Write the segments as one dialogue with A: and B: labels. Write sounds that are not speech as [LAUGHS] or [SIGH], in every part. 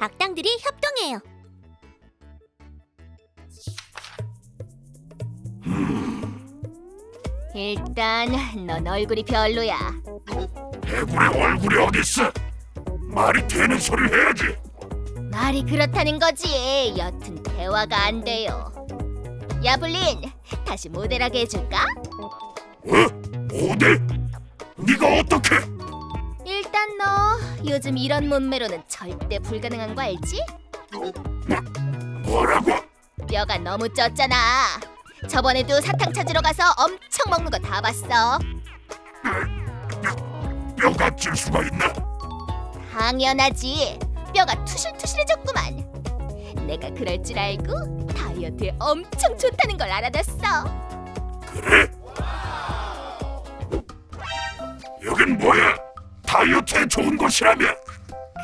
A: 악당들이 협동해요.
B: 일단 넌 얼굴이 별로야.
C: 해골의 얼굴이 어딨어? 말이 되는 소리를 해야지.
B: 말이 그렇다는 거지. 여튼 대화가 안 돼요. 야블린, 다시 모델하게 해줄까?
C: 어? 모델? 네가 어떻게?
B: 요즘 이런 몸매로는 절대 불가능한 거 알지?
C: 뭐라고?
B: 뼈가 너무 쪘잖아. 저번에도 사탕 찾으러 가서 엄청 먹는 거 다 봤어.
C: 뼈가 찔 수가 있나?
B: 당연하지. 뼈가 투실투실해졌구만. 내가 그럴 줄 알고 다이어트에 엄청 좋다는 걸 알아냈어.
C: 그래? 여긴 뭐야? 다이어트에 좋은 곳이라며?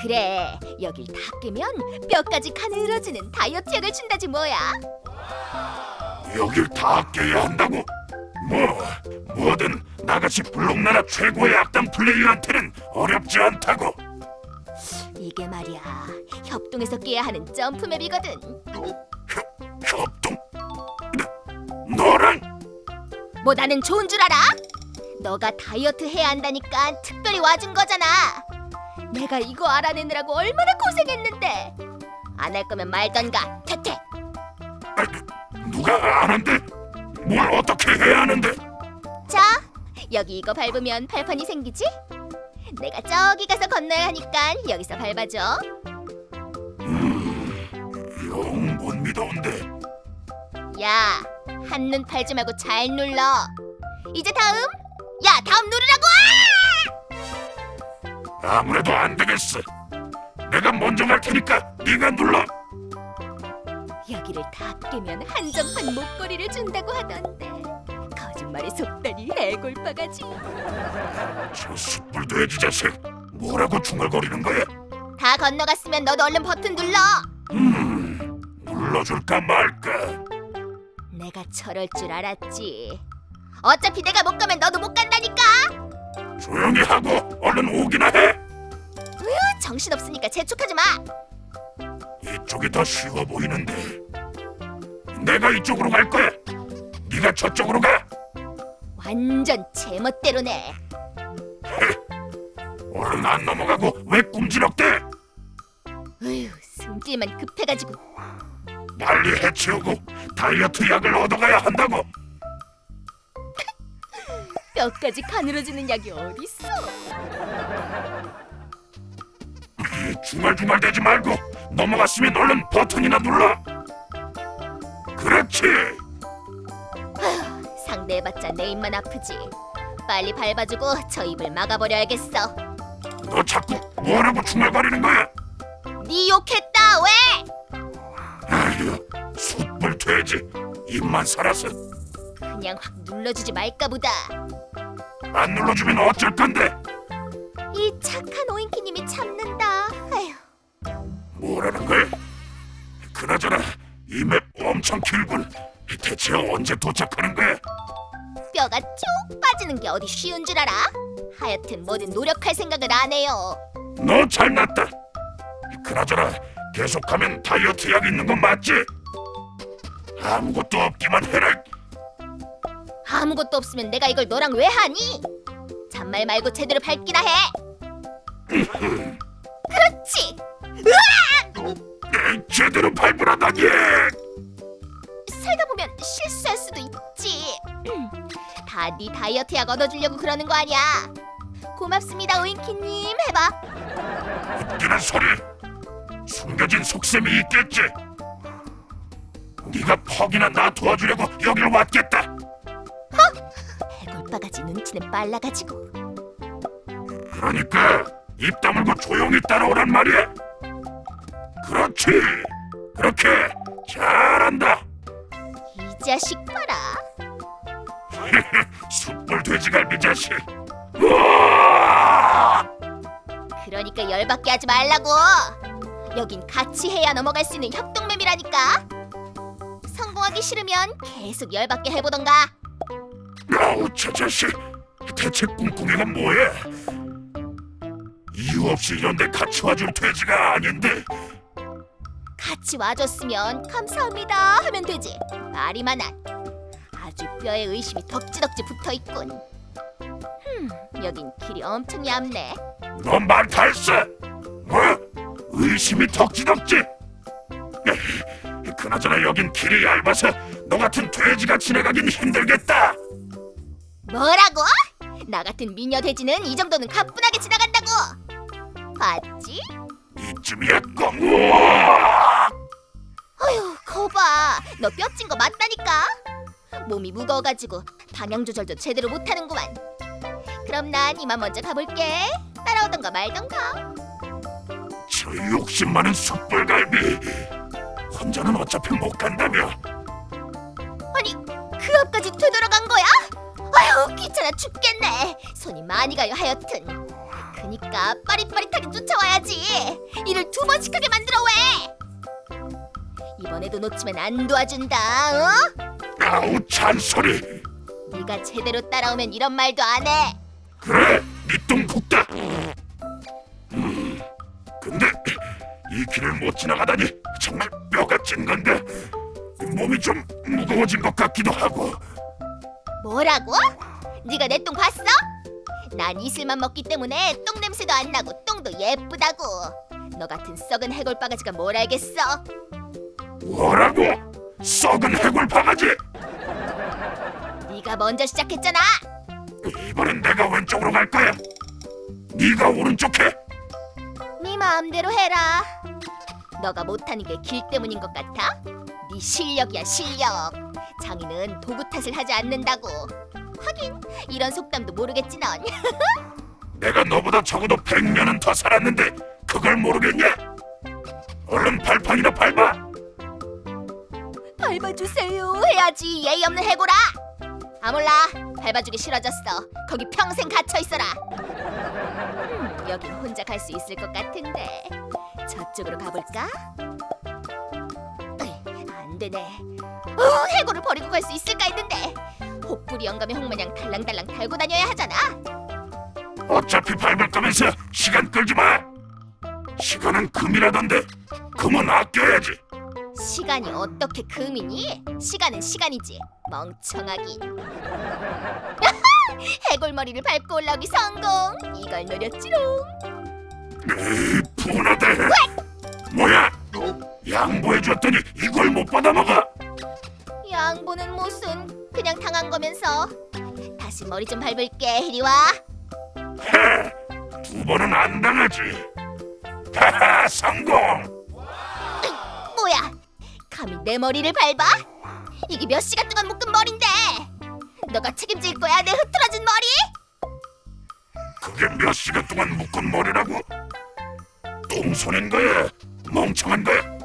B: 그래, 여길 다 깨면 뼈까지 가늘어지는 다이어트 약을 준다지 뭐야.
C: 여길 다 깨야 한다고? 뭐 뭐든 나같이 블록나라 최고의 악당 플레이어한테는 어렵지 않다고.
B: 이게 말이야, 협동에서 깨야 하는 점프맵이거든.
C: 협동? 너, 너랑
B: 뭐 나는 좋은 줄 알아? 너가 다이어트 해야 한다니까 특별히 와준 거잖아. 내가 이거 알아내느라고 얼마나 고생했는데. 안 할 거면 말던가. 퇴퇴.
C: 아, 누가 아는데? 뭘 어떻게 해야 하는데?
B: 자, 여기 이거 밟으면 발판이 생기지? 내가 저기 가서 건너야 하니까 여기서 밟아줘.
C: 영 못 믿어온데.
B: 야, 한눈 팔지 말고 잘 눌러. 이제 다음. 야, 다음 누르라고.
C: 아무래도 안 되겠어. 내가 먼저 갈 테니까 네가 눌러.
B: 여기를 다 깨면 한정판 목걸이를 준다고 하던데. 거짓말의 속단이 해골바가지.
C: 저 숯불 돼지 자식. 뭐라고 중얼거리는 거야?
B: 다 건너갔으면 너도 얼른 버튼 눌러.
C: 음, 눌러줄까 말까.
B: 내가 저럴 줄 알았지. 어차피 내가 못 가면 너도 못 간다니까.
C: 조용히 하고 얼른 오기나 해.
B: 으, 정신 없으니까 재촉하지 마.
C: 이쪽이 더 쉬워 보이는데. 내가 이쪽으로 갈 거야. 네가 저쪽으로 가.
B: 완전 제멋대로네.
C: 얼른 안 넘어가고 왜 꿈지럭대?
B: 으휴, 승질만 급해가지고.
C: 빨리 해치우고 다이어트 약을 얻어가야 한다고.
B: 뼈까지 가늘어지는 약이 어딨어?
C: 이 중얼중얼 대지 말고 넘어갔으면 얼른 버튼이나 눌러. 그렇지.
B: 상대해봤자 내 입만 아프지. 빨리 밟아주고 저 입을 막아버려야겠어.
C: 너 자꾸 뭐라고 중얼거리는 거야?
B: 네 욕했다 왜?
C: 아휴, 숯불 돼지. 입만 살아서
B: 그냥 확 눌러주지 말까 보다.
C: 안 눌러주면 어쩔 건데?
B: 이 착한 오인키님이 참는다. 아휴,
C: 뭐라는 거야? 그나저나 이 맵 엄청 길군. 대체 언제 도착하는 거야?
B: 뼈가 쭉 빠지는 게 어디 쉬운 줄 알아? 하여튼 뭐든 노력할 생각을 안 해요.
C: 너 잘났다. 그나저나 계속하면 다이어트 약 있는 건 맞지? 아무것도 없기만 해라.
B: 아무것도 없으면 내가 이걸 너랑 왜 하니? 잔말 말고 제대로 밟기나 해. [LAUGHS] 그렇지.
C: 제대로 밟으라다니.
B: 살다 보면 실수할 수도 있지. 다 네 다이어트 약 얻어주려고 그러는 거 아니야? 고맙습니다, 오인키님. 해봐.
C: 웃기는 소리. 숨겨진 속셈이 있겠지. 네가 퍽이나 나 도와주려고 여길 왔겠다.
B: 해골바가지 눈치는 빨라가지고.
C: 그러니까 입 다물고 조용히 따라오란 말이야. 그렇지. 그렇게 잘한다.
B: 이 자식 봐라. [LAUGHS]
C: 숯불 돼지갈비 자식. 우와!
B: 그러니까 열받게 하지 말라고. 여긴 같이 해야 넘어갈 수 있는 협동맵이라니까. 성공하기 싫으면 계속 열받게 해보던가.
C: 아우 저 자식. 대체 꿍꿍이가 뭐야? 이유 없이 이런데 같이 와줄 돼지가 아닌데
B: 같이 와줬으면 감사합니다 하면 되지. 말이만 한. 아주 뼈에 의심이 덕지덕지 붙어 있군. 흠, 여긴 길이 엄청 얇네.
C: 너말다 했어? 뭐? 의심이 덕지덕지? 그나저나 여긴 길이 얇아서 너 같은 돼지가 지나가긴 힘들겠다.
B: 뭐라고? 나 같은 미녀 돼지는 이 정도는 가뿐하게 지나간다고. 봤지?
C: 이쯤이었고. 우와!
B: 어휴, 거봐. 너 뼈찐 거 맞다니까. 몸이 무거워가지고 방향 조절도 제대로 못하는구만. 그럼 난 이만 먼저 가볼게. 따라오던가 말던가.
C: 저 욕심 많은 숯불갈비. 혼자는 어차피 못 간다며.
B: 아니, 그 앞까지? 아유, 귀찮아 죽겠네. 손이 많이 가요 하여튼. 그니까 빠릿빠릿하게 쫓아와야지. 일을 두 번씩 하게 만들어 왜? 이번에도 놓치면 안 도와준다. 어?
C: 아우 잔소리.
B: 네가 제대로 따라오면 이런 말도 안 해.
C: 그래, 니똥 굽다. 음, 근데 이 길을 못 지나가다니 정말 뼈가 찐 건데 몸이 좀 무거워진 것 같기도 하고.
B: 뭐라고? 네가 내 똥 봤어? 난 이슬만 먹기 때문에 똥 냄새도 안 나고 똥도 예쁘다고. 너 같은 썩은 해골 바가지가 뭘 알겠어?
C: 뭐라고? 썩은 해골 바가지.
B: 네가 먼저 시작했잖아.
C: 이번엔 내가 왼쪽으로 갈 거야. 네가 오른쪽 해.
B: 네 마음대로 해라. 너가 못하는 게 길 때문인 것 같아? 네 실력이야 실력. 장인은 도구 탓을 하지 않는다고. 하긴 이런 속담도 모르겠지 넌. [LAUGHS]
C: 내가 너보다 적어도 100년은 더 살았는데 그걸 모르겠냐? 얼른 발판이나 밟아.
B: 밟아주세요 해야지 예의 없는 해고라. 아 몰라 밟아주기 싫어졌어. 거기 평생 갇혀 있어라. 음, 여긴 혼자 갈 수 있을 것 같은데 저쪽으로 가볼까? 으이, 안 되네. 어, 해고를 버리고 갈 수 있을까 했는데 혹부리 영감의 홍마냥 달랑달랑 달고 다녀야 하잖아.
C: 어차피 밟을 거면서 시간 끌지 마. 시간은 금이라던데 금은 아껴야지.
B: 시간이 어떻게 금이니? 시간은 시간이지. 멍청하긴. [LAUGHS] 해골머리를 밟고 올라오기 성공. 이걸 노렸지롱.
C: 에이, 분하대. 뭐야? 양보해줬더니 이걸 못 받아먹어.
B: 양보는 무슨 그냥 당한 거면서. 다시 머리 좀 밟을게. 이리 와.
C: 헤, 두 번은 안 당하지. 하하, 성공.
B: 뭐야? 감히 내 머리를 밟아? 이게 몇 시간 동안 묶은 머린데. 너가 책임질 거야 내 흐트러진 머리?
C: 그게 몇 시간 동안 묶은 머리라고? 똥손인 거야? 멍청한 거야?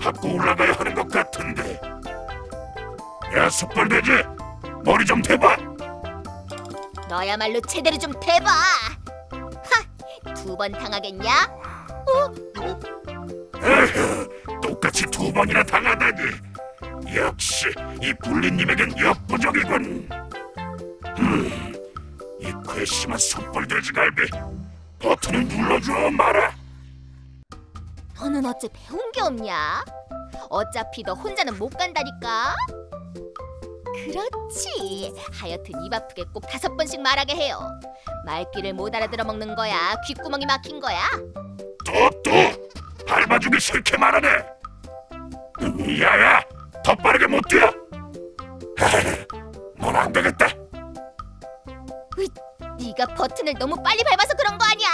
C: 받고 올라가야 하는 것 같은데. 야, 숯불돼지, 머리 좀 대봐.
B: 너야말로 제대로 좀 대봐. 하, 두 번 당하겠냐?
C: 에휴, 똑같이 두 번이나 당하다니. 역시 이 불리님에겐 역부족이군. 음, 이 괘씸한 숯불돼지 갈비 버튼을 눌러줘 마라.
B: 너는 어째 배운 게 없냐? 어차피 너 혼자는 못 간다니까. 그렇지. 하여튼 입 아프게 꼭 다섯 번씩 말하게 해요. 말귀를 못 알아들어 먹는 거야. 귓구멍이 막힌 거야.
C: 또또 밟아주기 싫게 말하네. 음, 야야, 더 빠르게 못 뛰어. [LAUGHS] 넌 안 되겠다.
B: 으이, 네가 버튼을 너무 빨리 밟아서 그런 거 아니야.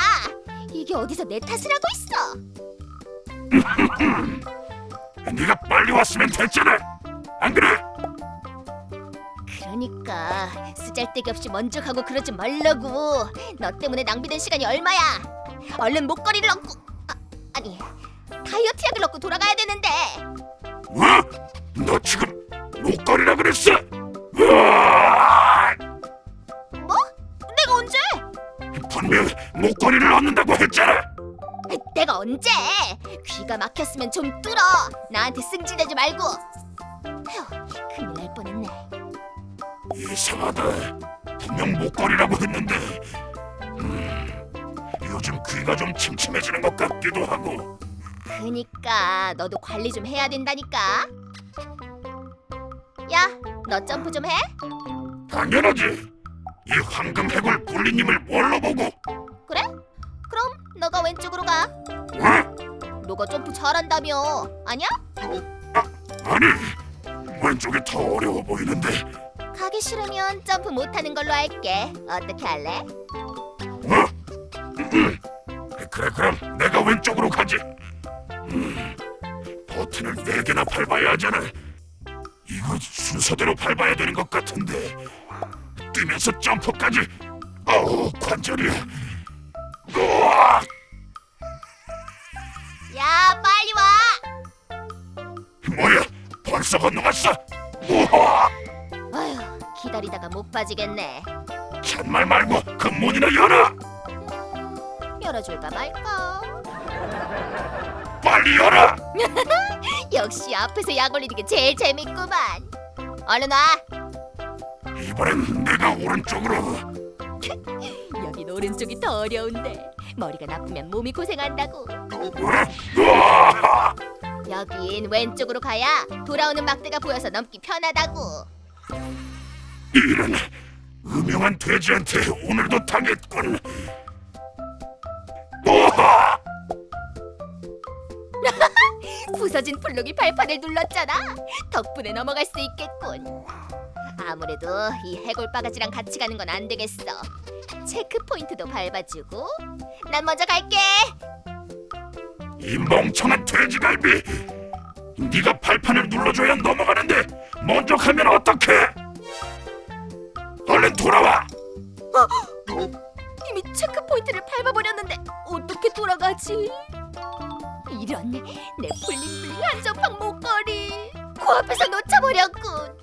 B: 이게 어디서 내 탓을 하고 있어? [COUGHS]
C: 네가 빨리 왔으면 됐잖아. 안 그래?
B: 그러니까 쓰잘데기 없이 먼저 가고 그러지 말라고. 너 때문에 낭비된 시간이 얼마야? 얼른 목걸이를 얻고 아, 아니 다이어트 약을 얻고 돌아가야 되는데.
C: 뭐? 너 지금 목걸이라 그랬어? 으아!
B: 뭐? 내가 언제?
C: 분명 목걸이를 얻는다고 했잖아.
B: 내가 언제? 귀가 막혔으면 좀 뚫어. 나한테 승질내지 말고. 휴, 큰일 날 뻔했네.
C: 이상하다. 분명 목걸이라고 했는데. 음, 요즘 귀가 좀 침침해지는 것 같기도 하고.
B: 그니까 너도 관리 좀 해야 된다니까. 야, 너 점프 좀 해?
C: 당연하지. 이 황금 해골 불리님을 뭘로 보고?
B: 그래? 그럼 너가 왼쪽으로 가.
C: 어?
B: 너가 점프 잘한다며. 아니야?
C: 아니, 왼쪽이 더 어려워 보이는데.
B: 가기 싫으면 점프 못하는 걸로 할게. 어떻게 할래?
C: 어? 음, 그래 그럼 내가 왼쪽으로 가지. 음, 버튼을 네 개나 밟아야 하잖아. 이거 순서대로 밟아야 되는 것 같은데. 뛰면서 점프까지. 아우 관절이야.
B: 야, 빨리 와.
C: 뭐야? 벌써 건너갔어? 우와!
B: 아휴, 기다리다가 못 빠지겠네.
C: 잔말 말고 그 문이나 열어!
B: 열어줄까 말까.
C: 빨리 열어! [LAUGHS]
B: 역시 앞에서 약 올리는 게 제일 재밌구만. 얼른 와.
C: 이번엔 내가 오른쪽으로. [LAUGHS]
B: 여긴 오른쪽이 더 어려운데 머리가 나쁘면 몸이 고생한다고. 여긴 왼쪽으로 가야 돌아오는 막대가 보여서 넘기 편하다고.
C: 이런 음흉한 돼지한테 오늘도 당했군. [LAUGHS]
B: 부서진 블록이 발판을 눌렀잖아. 덕분에 넘어갈 수 있겠군. 아무래도 이 해골 바가지랑 같이 가는 건 안 되겠어. 체크 포인트도 밟아주고. 난 먼저 갈게.
C: 이 멍청한 돼지갈비! 네가 발판을 눌러줘야 넘어가는데 먼저 가면 어떡해? 얼른 돌아와!
B: 이미 체크 포인트를 밟아버렸는데 어떻게 돌아가지? 이런 내 블링블링 한정판 목걸이 코앞에서 놓쳐버렸군.